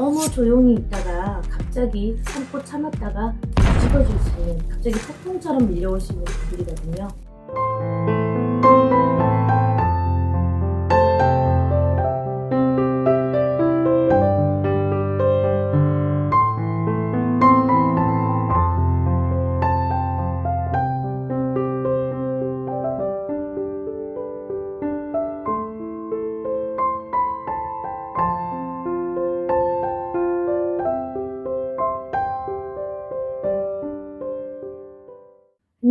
너무 조용히 있다가 갑자기 참고 참았다가 뒤집어질 수 있는 갑자기 폭풍처럼 있는 분들이거든요.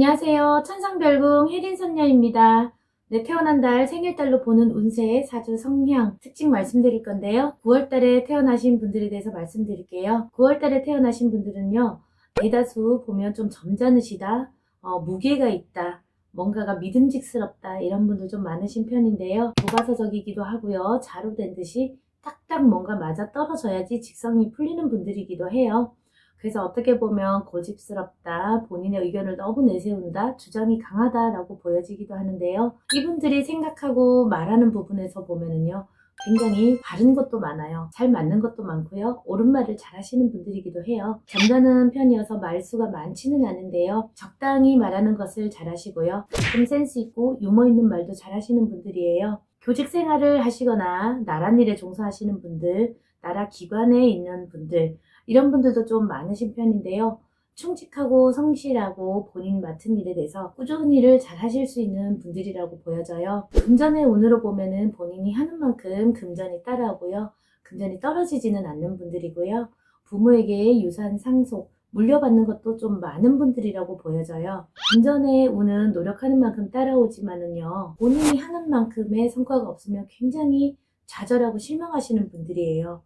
안녕하세요. 천상별궁 혜린선녀입니다. 네, 태어난 달 생일달로 보는 운세 사주 성향 특징 말씀드릴 건데요. 9월달에 태어나신 분들에 대해서 말씀드릴게요. 9월달에 태어나신 분들은요. 대다수 보면 좀 점잖으시다, 어, 무게가 있다, 뭔가가 믿음직스럽다 이런 분들 좀 많으신 편인데요. 교과서적이기도 하고요. 자루된 듯이 딱딱 뭔가 맞아 떨어져야지 직성이 풀리는 분들이기도 해요. 그래서 어떻게 보면 고집스럽다, 본인의 의견을 너무 내세운다, 주장이 강하다라고 보여지기도 하는데요. 이분들이 생각하고 말하는 부분에서 보면은요, 굉장히 바른 것도 많아요. 잘 맞는 것도 많고요. 옳은 말을 잘 하시는 분들이기도 해요. 잠자는 편이어서 말수가 많지는 않은데요. 적당히 말하는 것을 잘 하시고요. 좀 센스 있고 유머 있는 말도 잘 하시는 분들이에요. 교직 생활을 하시거나 나란 일에 종사하시는 분들, 나라 기관에 있는 분들, 이런 분들도 좀 많으신 편인데요. 충직하고 성실하고 본인 맡은 일에 대해서 꾸준히 일을 잘 하실 수 있는 분들이라고 보여져요. 금전의 운으로 보면은 본인이 하는 만큼 금전이 따라오고요. 금전이 떨어지지는 않는 분들이고요. 부모에게 유산 상속, 물려받는 것도 좀 많은 분들이라고 보여져요. 금전의 운은 노력하는 만큼 따라오지만은요. 본인이 하는 만큼의 성과가 없으면 굉장히 좌절하고 실망하시는 분들이에요.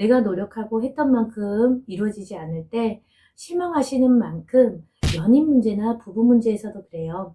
내가 노력하고 했던 만큼 이루어지지 않을 때 실망하시는 만큼 연인 문제나 부부 문제에서도 그래요.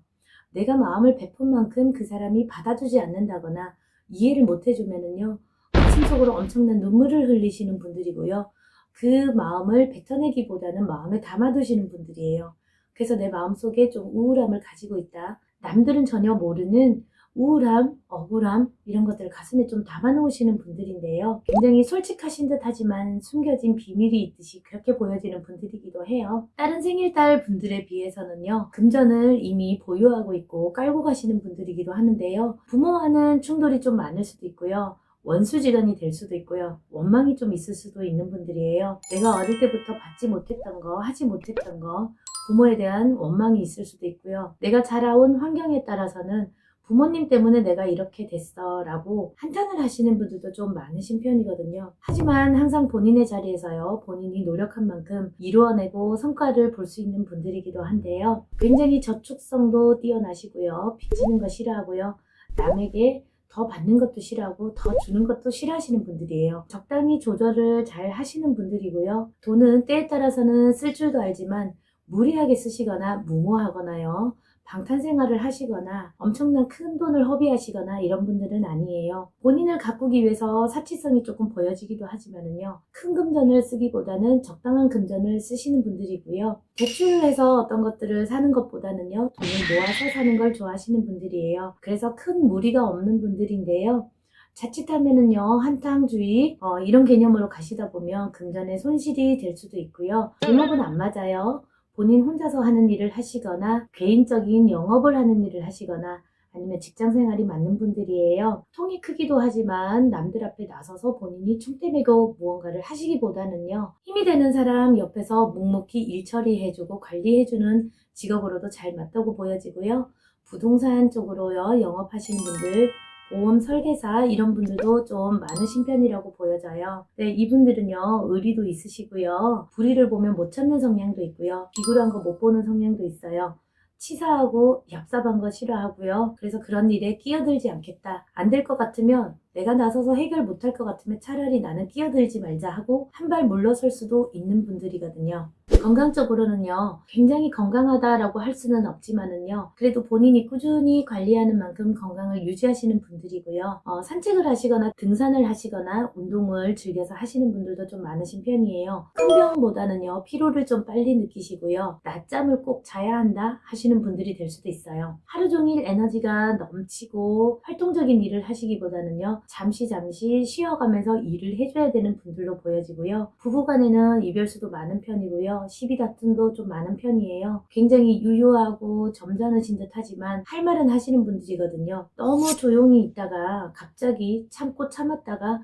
내가 마음을 베푼 만큼 그 사람이 받아주지 않는다거나 이해를 못 해주면은요, 가슴 속으로 엄청난 눈물을 흘리시는 분들이고요. 그 마음을 뱉어내기보다는 마음에 담아두시는 분들이에요. 그래서 내 마음속에 좀 우울함을 가지고 있다. 남들은 전혀 모르는 우울함, 억울함 이런 것들을 가슴에 좀 담아놓으시는 분들인데요. 굉장히 솔직하신 듯 하지만 숨겨진 비밀이 있듯이 그렇게 보여지는 분들이기도 해요. 다른 생일달 분들에 비해서는요. 금전을 이미 보유하고 있고 깔고 가시는 분들이기도 하는데요. 부모와는 충돌이 좀 많을 수도 있고요. 원수지간이 될 수도 있고요. 원망이 좀 있을 수도 있는 분들이에요. 내가 어릴 때부터 받지 못했던 거, 하지 못했던 거, 부모에 대한 원망이 있을 수도 있고요. 내가 자라온 환경에 따라서는 부모님 때문에 내가 이렇게 됐어 라고 한탄을 하시는 분들도 좀 많으신 편이거든요. 하지만 항상 본인의 자리에서요, 본인이 노력한 만큼 이루어내고 성과를 볼 수 있는 분들이기도 한데요. 굉장히 저축성도 뛰어나시고요. 빚지는 거 싫어하고요. 남에게 더 받는 것도 싫어하고 더 주는 것도 싫어하시는 분들이에요. 적당히 조절을 잘 하시는 분들이고요. 돈은 때에 따라서는 쓸 줄도 알지만 무리하게 쓰시거나 무모하거나요. 방탄 생활을 하시거나 엄청난 큰 돈을 허비하시거나 이런 분들은 아니에요. 본인을 가꾸기 위해서 사치성이 조금 보여지기도 하지만은요. 큰 금전을 쓰기보다는 적당한 금전을 쓰시는 분들이고요. 대출을 해서 어떤 것들을 사는 것보다는요. 돈을 모아서 사는 걸 좋아하시는 분들이에요. 그래서 큰 무리가 없는 분들인데요. 자칫하면은요 한탕주의 어, 이런 개념으로 가시다 보면 금전의 손실이 될 수도 있고요. 종목은 안 맞아요. 본인 혼자서 하는 일을 하시거나 개인적인 영업을 하는 일을 하시거나 아니면 직장 생활이 맞는 분들이에요. 통이 크기도 하지만 남들 앞에 나서서 본인이 총대 메고 무언가를 하시기보다는요. 힘이 되는 사람 옆에서 묵묵히 일 처리해주고 관리해주는 직업으로도 잘 맞다고 보여지고요. 부동산 쪽으로요. 영업하시는 분들 보험 설계사 이런 분들도 좀 많으신 편이라고 보여져요. 네, 이분들은요, 의리도 있으시고요. 불의를 보면 못 참는 성향도 있고요. 비굴한 거 못 보는 성향도 있어요. 치사하고 얍삽한 거 싫어하고요. 그래서 그런 일에 끼어들지 않겠다. 안 될 것 같으면 내가 나서서 해결 못할 것 같으면 차라리 나는 끼어들지 말자 하고 한 발 물러설 수도 있는 분들이거든요. 건강적으로는요, 굉장히 건강하다라고 할 수는 없지만은요, 그래도 본인이 꾸준히 관리하는 만큼 건강을 유지하시는 분들이고요, 어, 산책을 하시거나 등산을 하시거나 운동을 즐겨서 하시는 분들도 좀 많으신 편이에요. 큰 병보다는요, 피로를 좀 빨리 느끼시고요, 낮잠을 꼭 자야 한다 하시는 분들이 될 수도 있어요. 하루 종일 에너지가 넘치고 활동적인 일을 하시기보다는요, 잠시 잠시 쉬어가면서 일을 해줘야 되는 분들로 보여지고요. 부부간에는 이별수도 많은 편이고요. 시비 다툼도 좀 많은 편이에요. 굉장히 유효하고 점잖으신 듯 하지만 할 말은 하시는 분들이거든요. 너무 조용히 있다가 갑자기 참고 참았다가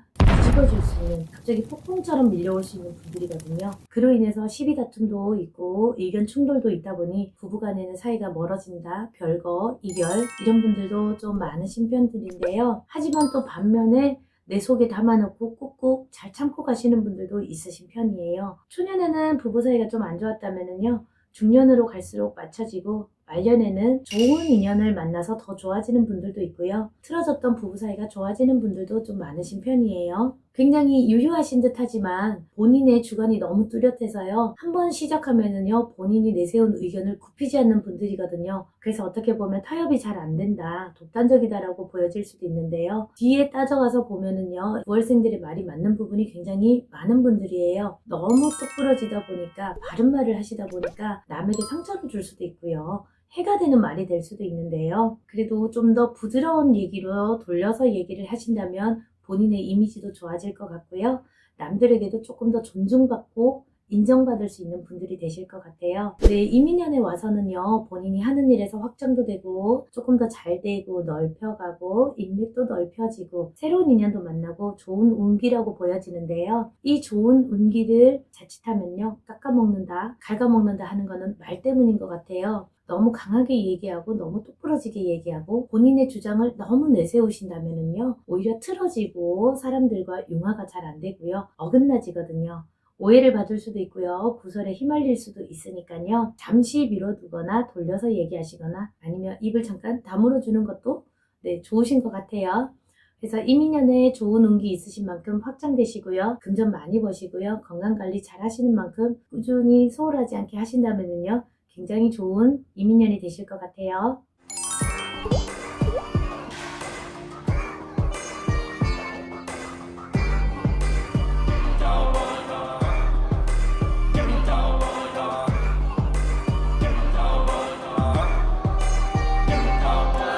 뒤집어질 수 있는 갑자기 폭풍처럼 밀려올 수 있는 분들이거든요. 그로 인해서 시비 다툼도 있고 의견 충돌도 있다 보니 부부간에는 사이가 멀어진다, 별거, 이별 이런 분들도 좀 많으신 편들인데요. 하지만 또 반면에 내 속에 담아놓고 꾹꾹 잘 참고 가시는 분들도 있으신 편이에요. 초년에는 부부 사이가 좀 안 좋았다면은요. 중년으로 갈수록 맞춰지고 말년에는 좋은 인연을 만나서 더 좋아지는 분들도 있고요. 틀어졌던 부부 사이가 좋아지는 분들도 좀 많으신 편이에요. 굉장히 유효하신 듯 하지만 본인의 주관이 너무 뚜렷해서요. 한번 시작하면은요, 본인이 내세운 의견을 굽히지 않는 분들이거든요. 그래서 어떻게 보면 타협이 잘 안 된다, 독단적이다라고 보여질 수도 있는데요. 뒤에 따져가서 보면은요, 9월생들의 말이 맞는 부분이 굉장히 많은 분들이에요. 너무 똑부러지다 보니까, 바른 말을 하시다 보니까 남에게 상처를 줄 수도 있고요. 해가 되는 말이 될 수도 있는데요. 그래도 좀 더 부드러운 얘기로 돌려서 얘기를 하신다면 본인의 이미지도 좋아질 것 같고요. 남들에게도 조금 더 존중받고 인정받을 수 있는 분들이 되실 것 같아요. 네, 이민년에 와서는요, 본인이 하는 일에서 확장도 되고, 조금 더 잘 되고, 넓혀가고, 인맥도 넓혀지고, 새로운 인연도 만나고, 좋은 운기라고 보여지는데요. 이 좋은 운기를 자칫하면요, 깎아먹는다, 갉아먹는다 하는 거는 말 때문인 것 같아요. 너무 강하게 얘기하고 너무 똑부러지게 얘기하고 본인의 주장을 너무 내세우신다면은요 오히려 틀어지고 사람들과 융화가 잘 안 되고요 어긋나지거든요 오해를 받을 수도 있고요 구설에 휘말릴 수도 있으니까요 잠시 미뤄두거나 돌려서 얘기하시거나 아니면 입을 잠깐 다물어 주는 것도 네 좋으신 것 같아요 그래서 이민년에 좋은 운기 있으신 만큼 확장되시고요. 금전 많이 버시고요. 건강 관리 잘 하시는 만큼 꾸준히 소홀하지 않게 하신다면요. 굉장히 좋은 이민년이 되실 것 같아요.